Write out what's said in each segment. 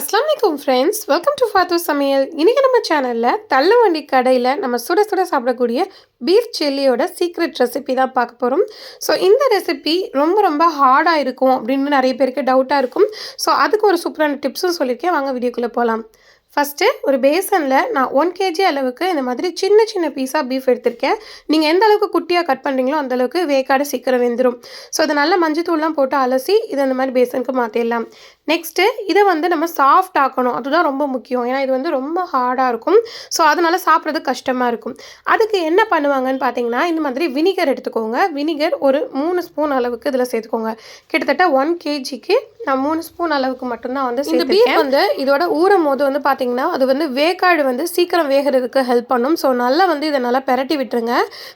அஸ்ஸலாமலைக்கும் friends welcome to Fathu சமையல் இன்றைக்கி நம்ம சேனலில் தள்ளுவண்டி கடையில் நம்ம சுட சுட சாப்பிடக்கூடிய பீஃப் சில்லியோட சீக்ரெட் ரெசிபி தான் பார்க்க போகிறோம் ஸோ இந்த ரெசிபி ரொம்ப ரொம்ப ஹார்டாக இருக்கும் அப்படின்னு நிறைய பேருக்கு டவுட்டாக இருக்கும். ஸோ அதுக்கு ஒரு சூப்பரான டிப்ஸும் சொல்லியிருக்கேன். வாங்க வீடியோக்குள்ளே போகலாம் ஃபஸ்ட்டு ஒரு பேசனில் நான் ஒன் கேஜி அளவுக்கு இந்த மாதிரி சின்ன சின்ன பீஸாக பீஃப் எடுத்திருக்கேன். நீங்கள் எந்த அளவுக்கு குட்டியாக கட் பண்ணுறீங்களோ அந்தளவுக்கு வேக்காடு சீக்கிரம் வெந்துடும் ஸோ இதை நல்லா மஞ்சத்தூள்லாம் போட்டு அலசி இதை அந்த மாதிரி பேசனுக்கு மாற்றிடலாம் நெக்ஸ்ட்டு இதை வந்து நம்ம சாஃப்ட் ஆக்கணும். அதுதான் ரொம்ப முக்கியம். ஏன்னா இது வந்து ரொம்ப ஹார்டாக இருக்கும். ஸோ அதனால் சாப்பிட்றது கஷ்டமாக இருக்கும். அதுக்கு என்ன பண்ணுவாங்கன்னு பார்த்தீங்கன்னா இந்த மாதிரி வினிகர் எடுத்துக்கோங்க. வினிகர் ஒரு மூணு ஸ்பூன் அளவுக்கு இதில் சேர்த்துக்கோங்க. கிட்டத்தட்ட ஒன் கேஜிக்கு நான் மூணு ஸ்பூன் அளவுக்கு மட்டும்தான் வந்து இந்த பீஃப் வந்து இதோட ஊறும் போது வந்து பார்த்தீங்கன்னா அது வந்து வேக்காடு வந்து சீக்கிரம் வேகிறதுக்கு ஹெல்ப் பண்ணும். ஸோ நல்லா வந்து இதை நல்லா பெரட்டி விட்டுருங்க.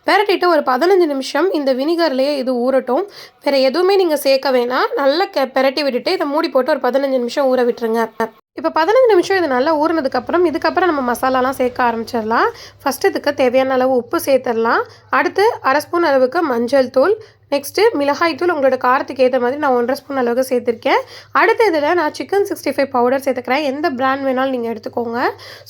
பெரட்டிட்டு ஒரு பதினஞ்சு நிமிஷம் இந்த வினிகர்லேயே இது ஊறட்டும். வேறு எதுவுமே நீங்கள் சேர்க்க வேணாம். நல்லா கெ பெரட்டி விட்டுட்டு இதை மூடி போட்டு ஒரு பதினஞ்சு நிமிஷம் ஊற விட்டுருங்க. இப்போ பதினஞ்சு நிமிஷம் இது நல்லா ஊறினதுக்கப்புறம் இதுக்கப்புறம் நம்ம மசாலாலாம் சேர்க்க ஆரம்பிச்சிடலாம். ஃபஸ்ட்டு இதுக்கு தேவையான அளவு உப்பு சேர்த்துடலாம். அடுத்து அரை ஸ்பூன் அளவுக்கு மஞ்சள் தூள் நெக்ஸ்ட்டு மிளகாய்த்தூள் உங்களோட காரத்துக்கு ஏற்ற மாதிரி நான் ஒன்றரை ஸ்பூன் அளவுக்கு சேர்த்துருக்கேன். அடுத்த இதில் நான் சிக்கன் சிக்ஸ்டி ஃபைவ் பவுடர் சேர்த்துக்கிறேன். எந்த பிராண்ட் வேணாலும் நீங்கள் எடுத்துக்கோங்க.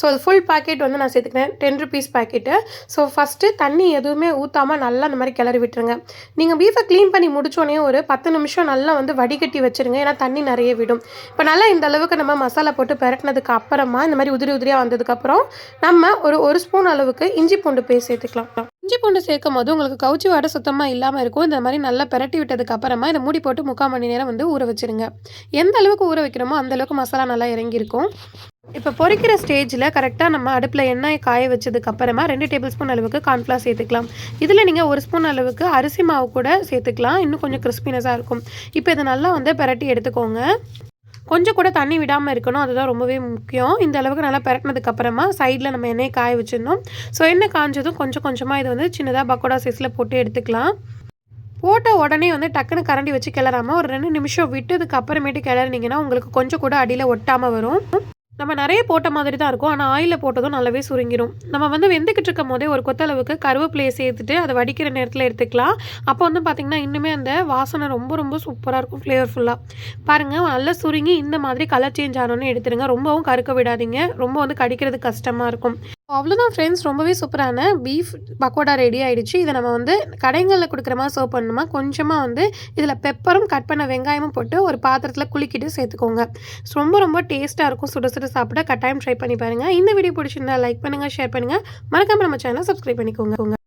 ஸோ அது ஃபுல் பேக்கெட் வந்து நான் சேர்த்துக்கிறேன். Ten rupees packet so first தண்ணி எதுவுமே ஊற்றாமல் நல்லா அந்த மாதிரி கிளறி விட்டுருங்க. நீங்கள் பீஃபை க்ளீன் பண்ணி முடிச்சோடனே ஒரு பத்து நிமிஷம் நல்லா வந்து வடிகட்டி வச்சுருங்க. ஏன்னா தண்ணி நிறைய விடும். இப்போ நல்லா இந்த அளவுக்கு நம்ம மசாலா போட்டு பெரட்டினதுக்கு அப்புறமா இந்த மாதிரி உதிரி உதிரியாக வந்ததுக்கப்புறம் நம்ம ஒரு ஒரு ஸ்பூன் அளவுக்கு இஞ்சி பூண்டு பேஸ்ட் சேர்த்துக்கலாம். இஞ்சி பூண்டு சேர்க்கும் போது உங்களுக்கு கவுச்சி வாடை சுத்தமாக இல்லாமல் இருக்கும். இந்த மாதிரி நல்லா பெரட்டி விட்டதுக்கு அப்புறமா இதை மூடி போட்டு முக்கால் மணி நேரம் வந்து ஊற வச்சுருங்க. எந்த அளவுக்கு ஊற வைக்கிறோமோ அந்த அளவுக்கு மசாலா நல்லா இறங்கியிருக்கும். இப்போ பொரிக்கிற ஸ்டேஜில் கரெக்டாக நம்ம அடுப்பில் எண்ணெய் காய வச்சதுக்கு அப்புறமா ரெண்டு டேபிள் ஸ்பூன் அளவுக்கு கார்ன்ஃப்ளவர் சேர்த்துக்கலாம். இதில் நீங்கள் ஒரு ஸ்பூன் அளவுக்கு அரிசி மாவு கூட சேர்த்துக்கலாம். இன்னும் கொஞ்சம் கிறிஸ்பினஸாக இருக்கும். இப்போ இதை நல்லா வந்து பெரட்டி எடுத்துக்கோங்க. கொஞ்சம் கூட தண்ணி விடாமல் இருக்கணும். அதுதான் ரொம்பவே முக்கியம். இந்த அளவுக்கு நல்லா பெரட்டினதுக்கு அப்புறமா சைடில் நம்ம எண்ணெய் காய வச்சிருந்தோம் ஸோ எண்ணெய் காஞ்சதும் கொஞ்சம் கொஞ்சமாக இது வந்து சின்னதாக பக்கோடா சைஸில் போட்டு எடுத்துக்கலாம். போட்ட உடனே வந்து டக்குன்னு கரண்டி வச்சு கிளறாமல் ஒரு ரெண்டு நிமிஷம் விட்டதுக்கு அப்புறமேட்டு கிளறினீங்கன்னா உங்களுக்கு கொஞ்சம் கூட அடியில் ஒட்டாமல் வரும். நம்ம நிறைய போட்ட மாதிரி தான் இருக்கும். ஆனால் ஆயிலில் போட்டதும் நல்லாவே சுருங்கிடும் நம்ம வந்து வெந்துக்கிட்டு இருக்கும் போதே ஒரு கொத்தளவுக்கு கருவேப்பிலையை சேர்த்துட்டு அதை வடிக்கிற நேரத்தில் எடுத்துக்கலாம். அப்போ வந்து பார்த்திங்கன்னா இன்னுமே அந்த வாசனை ரொம்ப ரொம்ப சூப்பராக இருக்கும் ஃப்ளேவர்ஃபுல்லாக பாருங்கள் நல்லா சுருங்கி இந்த மாதிரி கலர் சேஞ்ச் ஆனோன்னு எடுத்துருங்க. ரொம்பவும் கருக்க விடாதீங்க. ரொம்ப வந்து கடிக்கிறது கஷ்டமாக இருக்கும். அவ்வளோதான் ஃப்ரெண்ட்ஸ் ரொம்பவே சூப்பரான பீஃப் பக்கோடா ரெடி ஆகிடுச்சு இதை நம்ம வந்து கடைங்களில் கொடுக்குற மாதிரி சர்வ் பண்ணணுமா? கொஞ்சமாக வந்து இதில் பெப்பரும் கட் பண்ண வெங்காயமும் போட்டு ஒரு பாத்திரத்தில் குலுக்கிட்டு சேர்த்துக்கோங்க. ரொம்ப ரொம்ப டேஸ்ட்டாக இருக்கும். சுட சுட சாப்பிட கட்டாயம் ட்ரை பண்ணி பாருங்கள் இந்த வீடியோ பிடிச்சிருந்தா லைக் பண்ணுங்கள் ஷேர் பண்ணுங்கள் மறக்காமல் நம்ம சேனலை சப்ஸ்கிரைப் பண்ணிக்கோங்க.